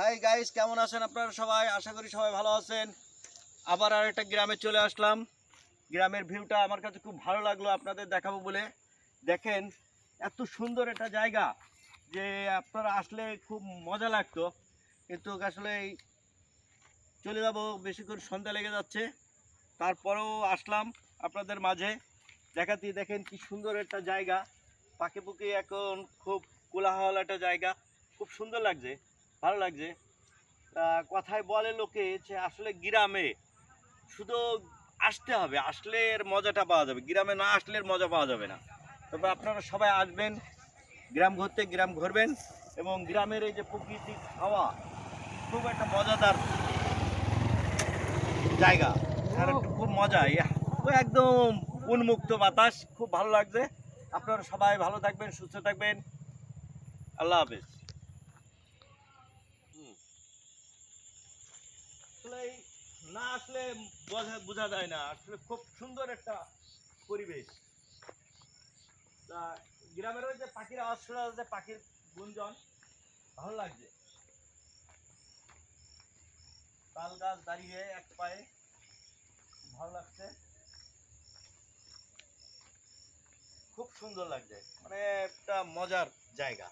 Hi guys কেমন আছেন আপনারা সবাই? আশা করি সবাই ভালো আছেন। আবার আর একটা গ্রামে চলে আসলাম। গ্রামের ভিউটা আমার কাছে খুব ভালো লাগল আপনাদের দেখাবো বলে। দেখেন, এত সুন্দর একটা জায়গা যে আপনারা আসলে খুব মজা লাগতো। কিন্তু আসলে চলে যাব, বেশি করে সন্ধ্যা লেগে যাচ্ছে। তারপরেও আসলাম আপনাদের মাঝে। দেখাতে দেখেন কি সুন্দর একটা জায়গা। পাখি পুকি এখন খুব কোলাহল একটা জায়গা। খুব সুন্দর লাগছে। ভালো লাগছে। কথায় বলে লোকে যে আসলে গ্রামে শুধু আসতে হবে আসলে এর মজাটা পাওয়া যাবে। গ্রামে না আসলে এর মজা পাওয়া যাবে না। তবে আপনারা সবাই আসবেন গ্রাম ঘুরতে গ্রাম ঘুরবেন এবং গ্রামের এই যে প্রকৃতিক হাওয়া খুব একটা মজাদার জায়গা। খুব মজা একদম উন্মুক্ত বাতাস। খুব ভালো লাগছে। আপনারা সবাই ভালো থাকবেন সুস্থ থাকবেন। আল্লাহ হাফেজ হুম। আসলে এই না আসলে বোঝা যায় না। আসলে খুব সুন্দর একটা পরিবেশ। তা গ্রামের যে পাখির আওয়াজ শোনা যাচ্ছে পাখির গুঞ্জন, ভালো লাগছে। তাল গাছ দাঁড়িয়ে এক পায়ে, ভালো লাগছে। খুব সুন্দর লাগছে। মানে একটা মজার জায়গা।